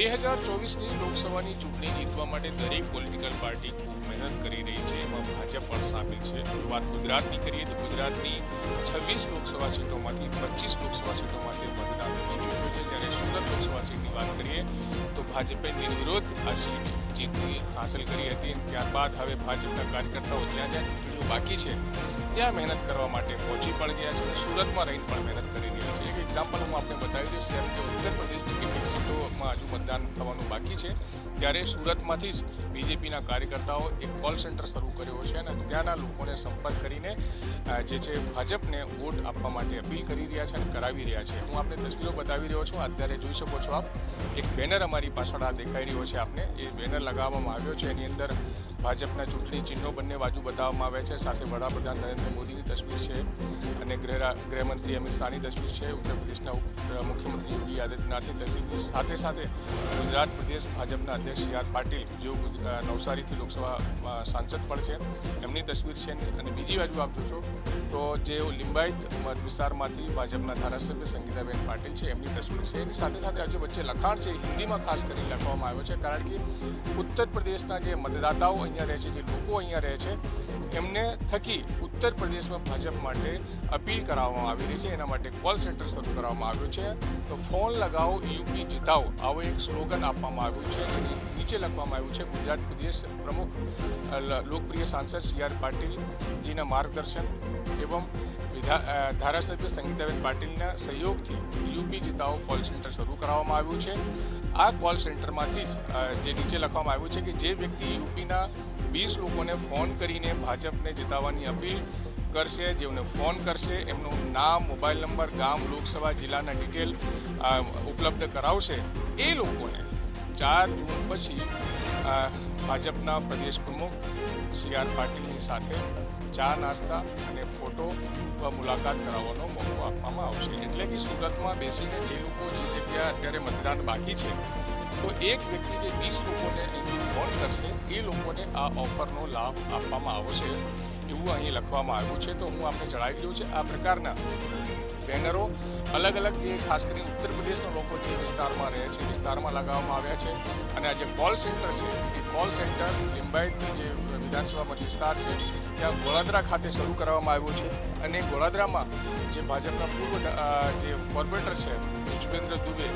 બે હજાર ચોવીસની લોકસભાની ચૂંટણી જીતવા માટે દરેક પોલિટિકલ પાર્ટી ખૂબ મહેનત કરી રહી છે. એમાં ભાજપ પણ સામેલ છે. જો વાત ગુજરાતની કરીએ તો ગુજરાતની છવ્વીસ લોકસભા સીટોમાંથી પચીસ લોકસભા સીટો માટે મતદાન થઈ ચૂક્યું છે. જ્યારે સુરત લોકસભા સીટની વાત કરીએ તો ભાજપે નિર્વિરોધ આ સીટ જીતની હાંસલ કરી હતી. ત્યારબાદ હવે ભાજપના કાર્યકર્તાઓ જ્યાં જ્યાં ચૂંટણીઓ બાકી છે, ત્યાં મહેનત કરવા માટે પહોંચી પણ ગયા છે અને સુરતમાં રહીને પણ મહેનત કરી રહ્યા છે. એક એક્ઝામ્પલ હું આપને બતાવી દઈશ. જેમ કે ઉત્તર પ્રદેશની સીટોમાં હજુ મતદાન થવાનું બાકી છે. ત્યારે સુરતમાંથી જ બીજેપીના કાર્યકર્તાઓ એક કોલ સેન્ટર શરૂ કર્યો છે અને ત્યાંના લોકોને સંપર્ક કરીને જે છે ભાજપને વોટ આપવા માટે અપીલ કરી રહ્યા છે અને કરાવી રહ્યા છે. હું આપને તસવીરો બતાવી રહ્યો છું. અત્યારે જોઈ શકો છો આપ. એક બેનર અમારી પાછળ આ દેખાઈ રહ્યો છે આપને. એ બેનર લગાવવામાં આવ્યો છે. એની અંદર ભાજપના ચૂંટણી ચિહ્નો બંને બાજુ બતાવવામાં આવે છે. સાથે વડાપ્રધાન નરેન્દ્ર મોદીની તસવીર છે અને ગૃહ ગૃહમંત્રી અમિત શાહની તસવીર છે. ઉત્તર પ્રદેશના મુખ્યમંત્રી યોગી આદિત્યનાથની તસવીર સાથે સાથે ગુજરાત પ્રદેશ ભાજપના અધ્યક્ષ સી આર પાટીલ, જેઓ નવસારીથી લોકસભા સાંસદ પણ છે, એમની તસવીર છે. અને બીજી બાજુ આપ જોશો તો જે લિંબાયત વિસ્તારમાંથી ભાજપના ધારાસભ્ય સંગીતાબેન પાટીલ છે, એમની તસવીર છે. એની સાથે સાથે આજે વચ્ચે લખાણ છે હિન્દીમાં ખાસ કરીને લખવામાં આવ્યો છે, કારણ કે ઉત્તર પ્રદેશના જે મતદાતાઓ અહીંયા રહે છે, જે લોકો અહીંયા રહે છે, એમને થકી ઉત્તર પ્રદેશમાં ભાજપ માટે અપીલ કરાવવામાં આવી રહી છે. એના માટે કોલ સેન્ટર શરૂ કરવામાં આવ્યું છે. તો ફોન લગાવો યુપી જીતાવો. આવો એક સ્લોગન આપવામાં આવ્યું છે નીચે લખવામાં આવ્યું છે, ગુજરાત પ્રદેશ પ્રમુખ લોકપ્રિય સાંસદ સી આર પાટીલજીના માર્ગદર્શન એવં ધારાસભ્ય સંગીતાબેન પાટીલના સહયોગથી યુપી જીતાવો કોલ સેન્ટર શરૂ કરવામાં આવ્યું છે. આ કોલ સેન્ટરમાંથી જ જે નીચે લખવામાં આવ્યું છે કે જે વ્યક્તિ યુપીના વીસ લોકોને ફોન કરીને ભાજપને જીતાવવાની અપીલ કરશે જેમને ફોન કરશે, એમનું નામ મોબાઈલ નંબર ગામ, લોકસભા, જિલ્લાના ડિટેલ ઉપલબ્ધ કરાવશે, એ લોકોને ચાર જૂન પછી ભાજપના પ્રદેશ પ્રમુખ સી આર પાટીલની સાથે ચા નાસ્તા અને ફોટો મુલાકાત કરાવવાનો મોકો આપવામાં આવશે. એટલે કે સુરતમાં બેસીને જે લોકો જે જગ્યા અત્યારે મતદાન બાકી છે, તો એક વ્યક્તિ જે વીસ લોકોને અહીંથી ફોન કરશે, એ લોકોને આ ઓફરનો લાભ આપવામાં આવશે એવું અહીં લખવામાં આવ્યું છે. તો હું આપને જણાવી દઉં છે, આ પ્રકારના બેનરો અલગ અલગ જે ખાસ કરીને ઉત્તર પ્રદેશના લોકો જે વિસ્તારમાં રહે છે, વિસ્તારમાં લગાવવામાં આવ્યા છે અને આ જે કોલ સેન્ટર છે, એ કોલ સેન્ટર લિંબાયતની જે વિધાનસભામાં વિસ્તાર છે, ત્યાં ગોળાદરા ખાતે શરૂ કરવામાં આવ્યું છે અને ગોળાદરામાં જે ભાજપના પૂર્વ જે કોર્પોરેટર છે યુજવેન્દ્ર દુબે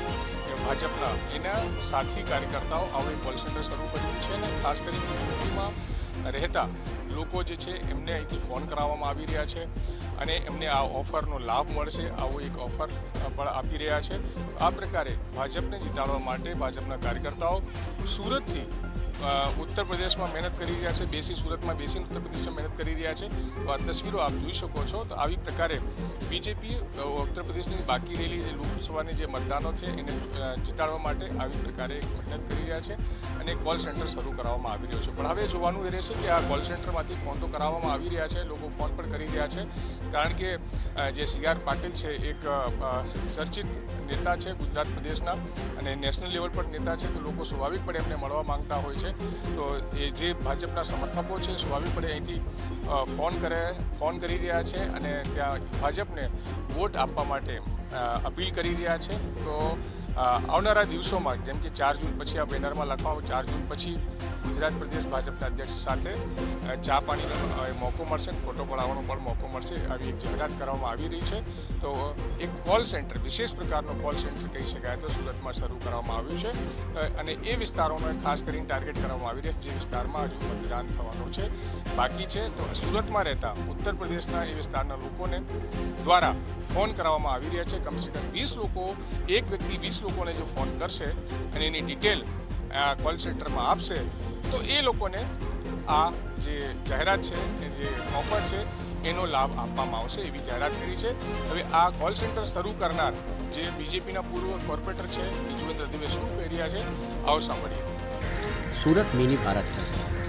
ભાજપના એના સાથી કાર્યકર્તાઓ આવું કોલ સેન્ટર શરૂ કર્યું છે અને ખાસ કરીને યુપીમાં રહેતા લોકો જે છે એમને અહીંથી ફોન કરાવવામાં આવી રહ્યા છે અને એમને આ ઓફરનો લાભ મળશે, આવો એક ઓફર પણ આપી રહ્યા છે. આ પ્રકારે ભાજપને જીતાડવા માટે ભાજપના કાર્યકર્તાઓ સુરતથી ઉત્તર પ્રદેશમાં મહેનત કરી રહ્યા છે, બેસી સુરતમાં બેસીને ઉત્તર પ્રદેશમાં મહેનત કરી રહ્યા છે. આ તસવીરો આપ જોઈ શકો છો. તો આવી પ્રકારે બીજેપી ઉત્તર પ્રદેશની બાકી રહેલી લોકસભાની જે મતદાનો છે, એને જીતાડવા માટે આવી પ્રકારે મહેનત કરી રહ્યા છે અને કોલ સેન્ટર શરૂ કરાવવામાં આવી રહ્યો છે. પણ હવે જોવાનું એ રહેશે કે આ કોલ સેન્ટરમાંથી ફોન તો કરાવવામાં આવી રહ્યા છે. લોકો ફોન પણ કરી રહ્યા છે. કારણ કે જે સી આર પાટીલ છે, એક ચર્ચિત નેતા છે ગુજરાત પ્રદેશના અને નેશનલ લેવલ પર નેતા છે, તો લોકો સ્વાભાવિકપણે એમને મળવા માંગતા હોય છે. તો એ જે ભાજપના સમર્થકો છે સ્વાભાવિકપણે અહીંથી ફોન કરે, ફોન કરી રહ્યા છે અને ત્યાં ભાજપને વોટ આપવા માટે અપીલ કરી રહ્યા છે. તો આવનારા દિવસોમાં, જેમ કે ચાર જૂન પછી આ બેનરમાં લખવામાં ચાર જૂન પછી ગુજરાત પ્રદેશ ભાજપના અધ્યક્ષ સાથે ચા પાણીનો મોકો મળશે ફોટો પડાવવાનો પણ મોકો મળશે, આવી એક જાહેરાત કરવામાં આવી રહી છે. તો એક કોલ સેન્ટર વિશેષ પ્રકારનો કોલ સેન્ટર કહી શકાય તો સુરતમાં શરૂ કરવામાં આવ્યું છે. અને એ વિસ્તારોને ખાસ કરીને ટાર્ગેટ કરવામાં આવી રહ્યા છે, જે વિસ્તારમાં હજુ મતદાન થવાનું છે, બાકી છે. તો, સુરતમાં રહેતા ઉત્તર પ્રદેશના એ વિસ્તારના લોકોને દ્વારા ફોન કરાવવામાં આવી રહ્યા છે. કમસે કમ વીસ લોકો, એક વ્યક્તિ વીસ લોકોને જો ફોન કરશે અને એની ડિટેલ કોલ સેન્ટરમાં આપશે તો એ લોકોને આ જે જાહેરાત છે એ જે ઓફર છે એનો લાભ આપવામાં આવશે એવી જાહેરાત કરી છે હવે આ કોલ સેન્ટર શરૂ કરનાર જે બીજેપીના પૂર્વ કોર્પોરેટર છે યુજવેન્દ્ર દવે શું કહી રહ્યા છે આવો સાંભળીએ सूरत मिनी भारत है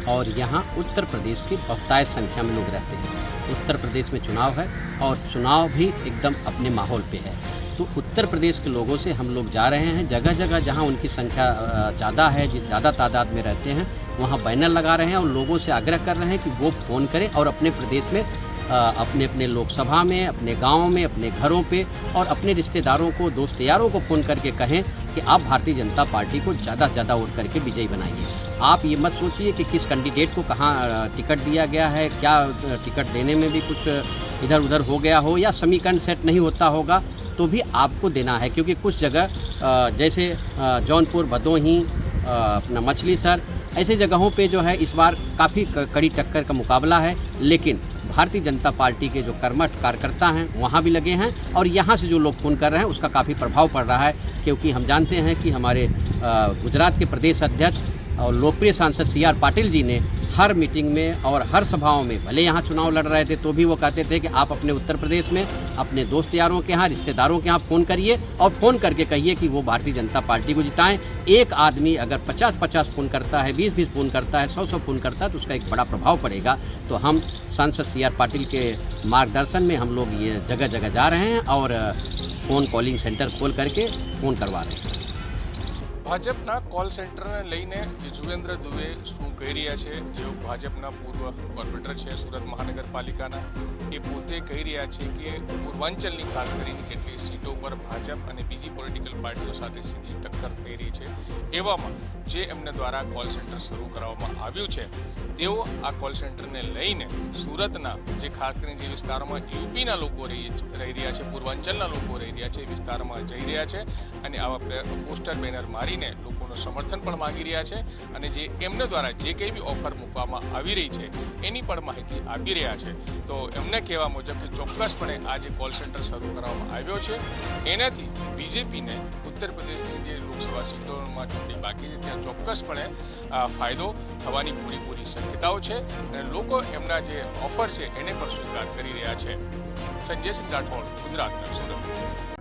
और यहाँ उत्तर प्रदेश की बहुतायत संख्या में लोग रहते हैं उत्तर प्रदेश में चुनाव है और चुनाव भी एकदम अपने माहौल पे है तो उत्तर प्रदेश के लोगों से हम लोग जा रहे हैं। जगह जगह जहाँ उनकी संख्या ज़्यादा है, जिस ज़्यादा तादाद में रहते हैं, वहाँ बैनर लगा रहे हैं और लोगों से आग्रह कर रहे हैं कि वो फ़ोन करें और अपने प्रदेश में अपने अपने लोकसभा में, अपने गाँव में, अपने घरों पर और अपने रिश्तेदारों को, दोस्त यारों को फ़ोन करके कहें कि आप भारतीय जनता पार्टी को ज़्यादा से ज़्यादा वोट करके विजयी बनाइए। आप ये मत सोचिए कि किस कैंडिडेट को कहाँ टिकट दिया गया है, क्या टिकट देने में भी कुछ इधर उधर हो गया हो या समीकरण सेट नहीं होता होगा तो भी आपको देना है, क्योंकि कुछ जगह जैसे जौनपुर, भदोही अपना मछली सर, ऐसे जगहों पे जो है इस बार काफ़ी कड़ी टक्कर का मुकाबला है, लेकिन भारतीय जनता पार्टी के जो कर्मठ कार्यकर्ता हैं वहाँ भी लगे हैं और यहाँ से जो लोग फ़ोन कर रहे हैं उसका काफ़ी प्रभाव पड़ रहा है क्योंकि हम जानते हैं कि हमारे अ, गुजरात के प्रदेश अध्यक्ष और लोकप्रिय सांसद सी आर पाटिल जी ने हर मीटिंग में और हर सभाओं में, भले यहाँ चुनाव लड़ रहे थे तो भी वो कहते थे कि आप अपने उत्तर प्रदेश में, अपने दोस्त यारों के यहाँ, रिश्तेदारों के यहाँ फ़ोन करिए और फ़ोन करके कहिए कि वो भारतीय जनता पार्टी को जिताएँ। एक आदमी अगर 50-50 फ़ोन करता है 20-20 फ़ोन करता है 100-100 फ़ोन करता है तो उसका एक बड़ा प्रभाव पड़ेगा। तो हम सांसद सी आर पाटिल के मार्गदर्शन में हम लोग ये जगह जगह जा रहे हैं और फ़ोन कॉलिंग सेंटर खोल करके फ़ोन करवा रहे हैं। ભાજપના કોલ સેન્ટરને લઈને યુજવેન્દ્ર દુબે શું કહી રહ્યા છે? જેઓ ભાજપના પૂર્વ કોર્પોરેટર છે સુરત મહાનગરપાલિકાના. એ પોતે કહી રહ્યા છે કે પૂર્વાંચલની ખાસ કરીને કેટલી સીટો પર ભાજપ અને બીજી પોલિટિકલ પાર્ટીઓ સાથે સીધી ટક્કર થઈ રહી છે. એવામાં જે એમને દ્વારા કોલ સેન્ટર શરૂ કરવામાં આવ્યું છે, તેઓ આ કોલ સેન્ટરને લઈને સુરતના જે ખાસ કરીને જે વિસ્તારોમાં યુપીના લોકો રહી રહી રહ્યા છે, પૂર્વાંચલના લોકો રહી રહ્યા છે, એ વિસ્તારમાં જઈ રહ્યા છે અને આવા પોસ્ટર, બેનર મારીને લોકોનું સમર્થન પણ માગી રહ્યા છે અને જે એમને દ્વારા જે કંઈ બી ઓફર મૂકવામાં આવી રહી છે, એની પણ માહિતી આપી રહ્યા છે. તો એમને કહેવા મુજબ કે ચોક્કસપણે આ જે કોલ સેન્ટર શરૂ કરવામાં આવ્યો છે. એનાથી બીજેપીને ઉત્તર પ્રદેશની જે લોકસભા સીટોમાં ચૂંટણી બાકી છે, ત્યાં ચોક્કસપણે ફાયદો થવાની પૂરેપૂરી શક્યતાઓ છે અને લોકો એમના જે ઓફર છે એને પણ સ્વીકાર કરી રહ્યા છે. સંજય સિંહ રાઠોડ, ગુજરાતના સુરત.